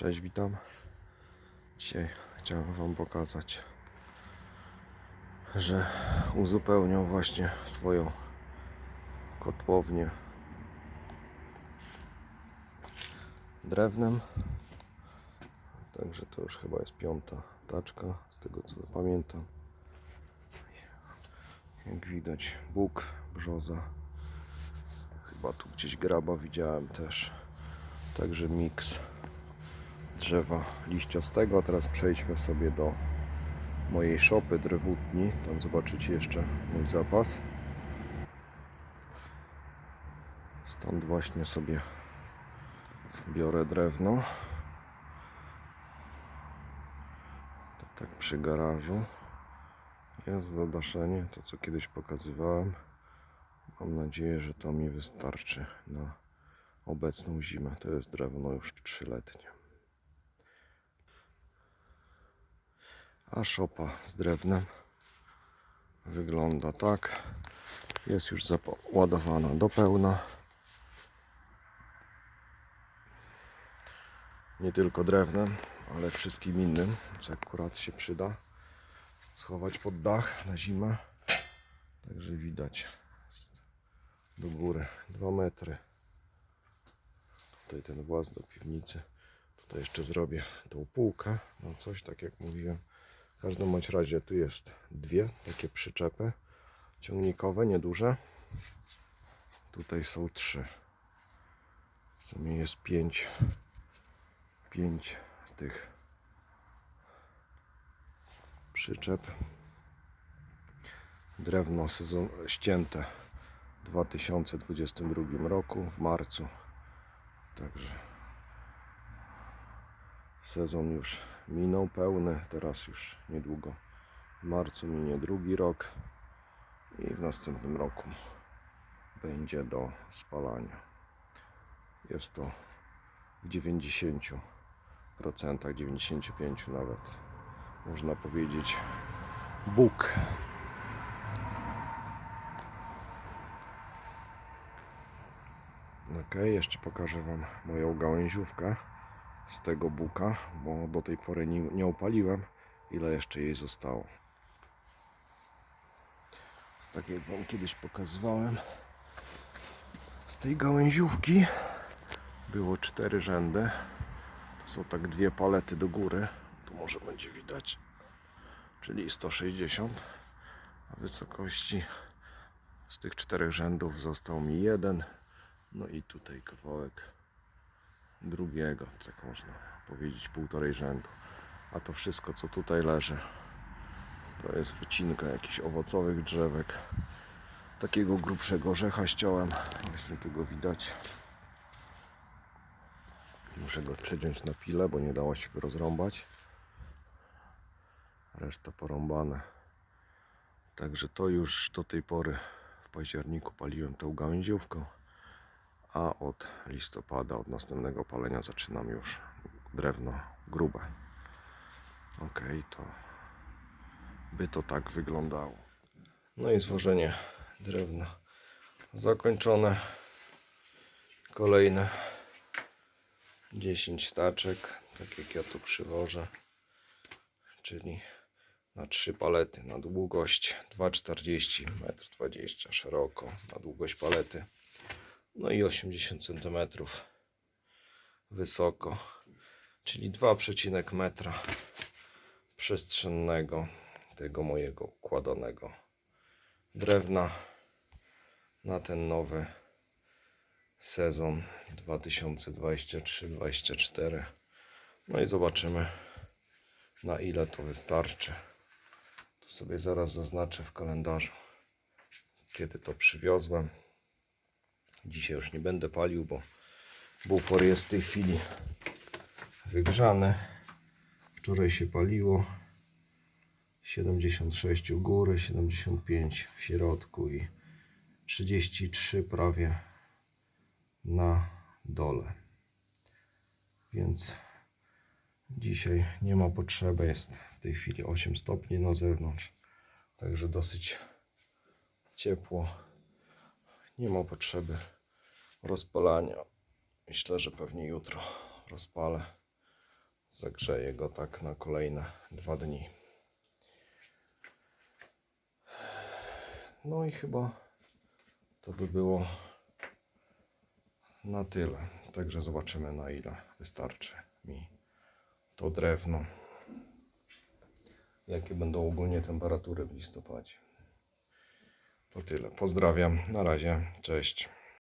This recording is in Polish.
Cześć, witam. Dzisiaj chciałem Wam pokazać, że uzupełniał właśnie swoją kotłownię drewnem. Także to już chyba jest piąta taczka, z tego co pamiętam. Jak widać, Bóg, brzoza. Chyba tu gdzieś graba widziałem też. Także miks drzewa liściastego. Teraz przejdźmy sobie do mojej szopy drewutni. Tam zobaczycie jeszcze mój zapas. Stąd właśnie sobie biorę drewno. To tak przy garażu. Jest zadaszenie, to co kiedyś pokazywałem. Mam nadzieję, że to mi wystarczy na obecną zimę. To jest drewno już trzyletnie. A szopa z drewnem wygląda tak. Jest już załadowana do pełna. Nie tylko drewnem, ale wszystkim innym, co akurat się przyda. Schować pod dach na zimę. Także widać do góry 2 metry. Tutaj ten właz do piwnicy. Tutaj jeszcze zrobię tą półkę. No coś tak jak mówiłem. W każdym bądź razie tu jest dwie takie przyczepy ciągnikowe, nieduże. Tutaj są trzy. W sumie jest pięć, pięć tych przyczep. Drewno sezon ścięte w 2022 roku w marcu. Także sezon już minął pełny, teraz już niedługo w marcu minie drugi rok i w następnym roku będzie do spalania. Jest to w 90%, 95% nawet można powiedzieć Bóg. Ok, jeszcze pokażę Wam moją gałęziówkę z tego buka, bo do tej pory nie, nie opaliłem, ile jeszcze jej zostało. Tak jak Wam kiedyś pokazywałem, z tej gałęziówki było cztery rzędy. To są tak dwie palety do góry. Tu może będzie widać, czyli 160. A wysokości z tych czterech rzędów został mi jeden. No i tutaj kawałek drugiego, tak można powiedzieć, półtorej rzędu. A to wszystko, co tutaj leży, to jest wycinka jakichś owocowych drzewek. Takiego grubszego orzecha ściąłem, jeśli tu go widać. Muszę go przeciąć na pile, bo nie dało się go rozrąbać. Reszta porąbane. Także to już do tej pory w październiku paliłem tą gałęziówką a od listopada, od następnego palenia zaczynam już drewno grube. Ok, to by to tak wyglądało. No i zwożenie drewna zakończone. Kolejne 10 taczek, tak jak ja tu przywożę, czyli na 3 palety na długość 2,40 1,20 m szeroko na długość palety no i 80 cm wysoko, czyli 2,5 metra przestrzennego tego mojego układanego drewna na ten nowy sezon 2023-2024 no i zobaczymy na ile to wystarczy. To sobie zaraz zaznaczę w kalendarzu kiedy to przywiozłem Dzisiaj już nie będę palił, bo bufor jest w tej chwili wygrzany. Wczoraj się paliło 76 u góry, 75 w środku i 33 prawie na dole. Więc dzisiaj nie ma potrzeby, jest w tej chwili 8 stopni na zewnątrz, także dosyć ciepło nie ma potrzeby rozpalania. Myślę, że pewnie jutro rozpalę Zagrzeję go tak na kolejne dwa dni. No i chyba to by było na tyle. Także zobaczymy na ile wystarczy mi to drewno. Jakie będą ogólnie temperatury w listopadzie. To tyle. Pozdrawiam. Na razie. Cześć.